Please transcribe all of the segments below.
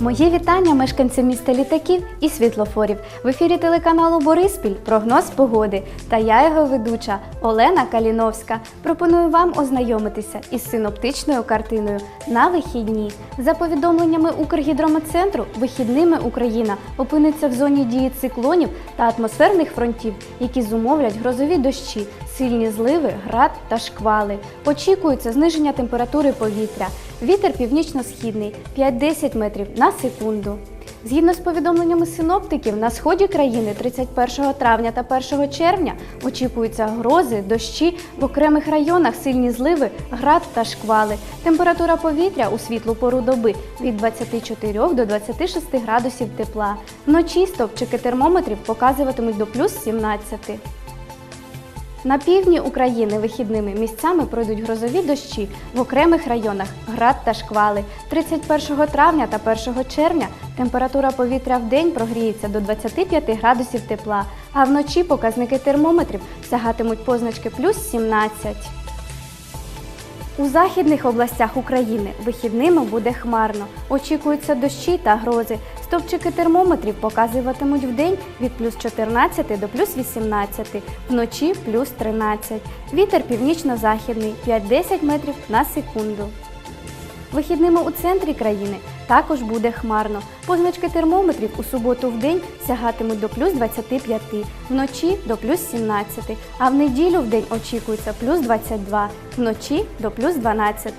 Мої вітання мешканцям міста літаків і світлофорів. В ефірі телеканалу Бориспіль прогноз погоди. Та я його ведуча Олена Каліновська. Пропоную вам ознайомитися із синоптичною картиною на вихідні. За повідомленнями Укргідрометцентру, вихідними Україна опиниться в зоні дії циклонів та атмосферних фронтів, які зумовлять грозові дощі, сильні зливи, град та шквали. Очікується зниження температури повітря. Вітер північно-східний 5-10 метрів на секунду. Згідно з повідомленнями синоптиків, на сході країни 31 травня та 1 червня очікуються грози, дощі, в окремих районах сильні зливи, град та шквали. Температура повітря у світлу пору доби від 24 до 26 градусів тепла. Вночі стовпчики термометрів показуватимуть до плюс 17. На півдні України вихідними місцями пройдуть грозові дощі в окремих районах град та шквали. 31 травня та 1 червня температура повітря в день прогріється до 25 градусів тепла, а вночі показники термометрів сягатимуть позначки плюс 17. У західних областях України вихідними буде хмарно. Очікуються дощі та грози. Стопчики термометрів показуватимуть вдень від плюс 14 до плюс 18, вночі плюс 13. Вітер північно-західний 5-10 метрів на секунду. Вихідними у центрі країни також буде хмарно. Позначки термометрів у суботу в день сягатимуть до плюс 25, вночі до плюс 17, а в неділю в день очікується плюс 22, вночі до плюс 12.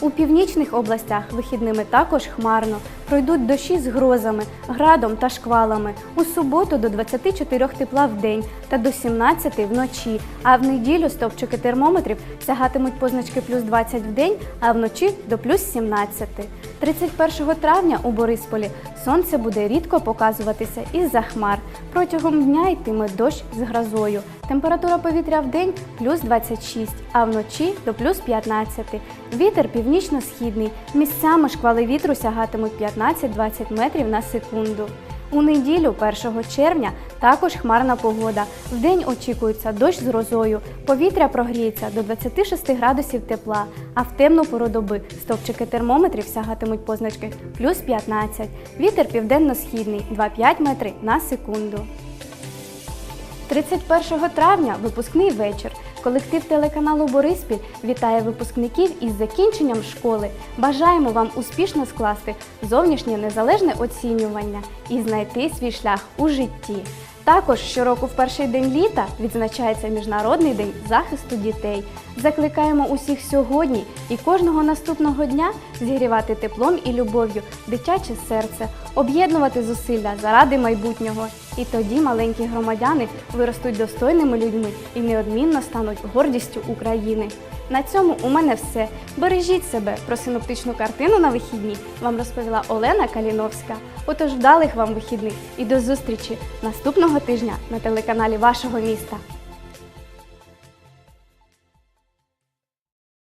У північних областях вихідними також хмарно. Пройдуть дощі з грозами, градом та шквалами. У суботу до 24 тепла в день та до 17 вночі. А в неділю стовпчики термометрів сягатимуть позначки плюс 20 в день, а вночі до плюс 17. 31 травня у Борисполі сонце буде рідко показуватися із-за хмар. Протягом дня йтиме дощ з грозою. Температура повітря в день плюс 26, а вночі до плюс 15. Вітер північно-східний. Місцями шквали вітру сягатимуть 15-20 метрів на секунду. У неділю, 1 червня, також хмарна погода. Вдень очікується дощ з грозою. Повітря прогріється до 26 градусів тепла, а в темну пору доби стовпчики термометрів сягатимуть позначки плюс 15. Вітер південно-східний 2-5 метри на секунду. 31 травня випускний вечір. Колектив телеканалу Бориспіль вітає випускників із закінченням школи. Бажаємо вам успішно скласти зовнішнє незалежне оцінювання і знайти свій шлях у житті. Також щороку в перший день літа відзначається Міжнародний день захисту дітей. Закликаємо усіх сьогодні і кожного наступного дня зігрівати теплом і любов'ю дитяче серце, об'єднувати зусилля заради майбутнього. І тоді маленькі громадяни виростуть достойними людьми і неодмінно стануть гордістю України. На цьому у мене все. Бережіть себе про синоптичну картину на вихідні. Вам розповіла Олена Каліновська. Отож, вдалих вам вихідних і до зустрічі наступного тижня на телеканалі вашого міста.